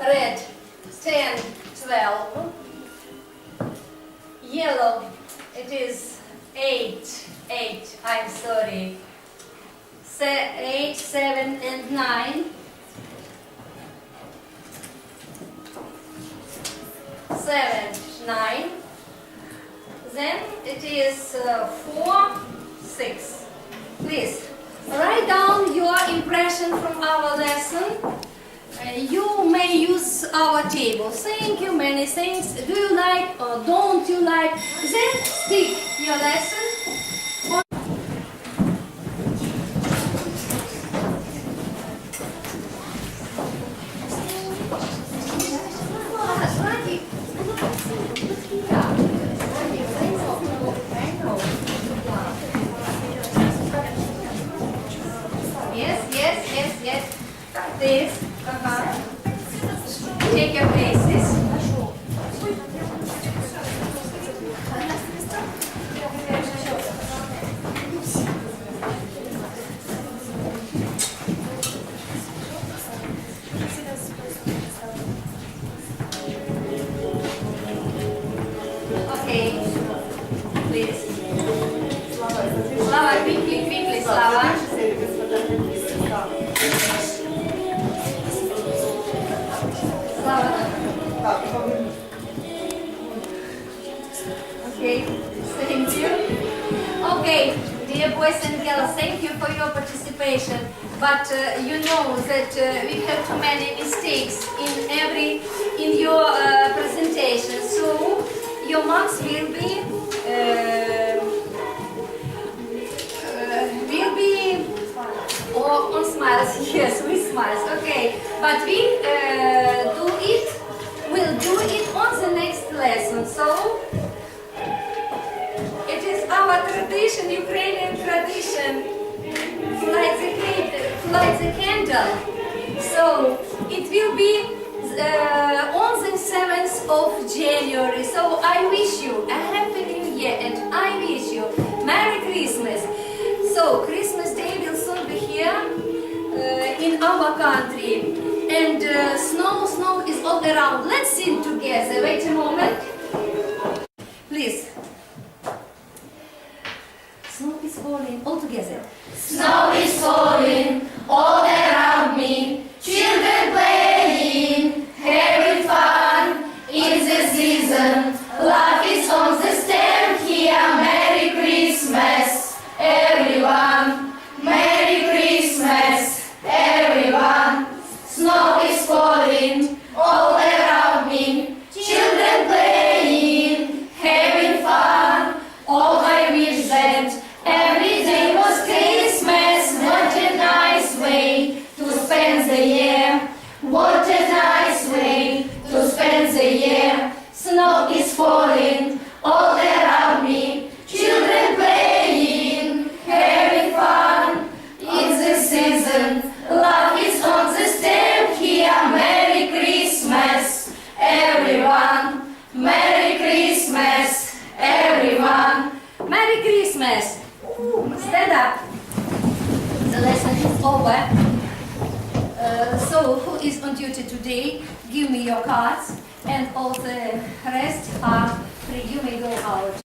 red 10, 12, yellow it is 8, 8, I'm sorry, Se- 8, 7 and 9, 7, 9, then it is uh, 4, 6. Please write down your impression from our lesson. Uh, you may use our table. Thank you, many things. Do you like or don't you like? Then stick your lesson. Yes, yes, yes, yes. This. Uh-huh. Take your places. Okay. Please. Slava, quickly, quickly, Slava. Okay, thank you. Okay, dear boys and girls, thank you for your participation. But uh, you know that uh, we have too many mistakes in every in your uh, presentation. So your marks will be uh, uh, will be or on smiles. Yes, with smiles. Okay, but we uh, do it. We'll do it on the next lesson. So. Ukrainian tradition, light the, light the candle. So it will be uh, on the 7th of January. So I wish you a happy new year and I wish you Merry Christmas. So Christmas Day will soon be here uh, in our country. And uh, snow, snow is all around. Let's sing together. Wait a moment. Please. Snow is all together. Snow is falling all around me. The year. Snow is falling all around me. Children playing, having fun. It's the season. Love is on the step here. Merry Christmas, everyone. Merry Christmas, everyone. Merry Christmas! Stand up. The lesson is over. Uh, so, who is on duty today? Give me your cards, and all the rest are free. You may go out.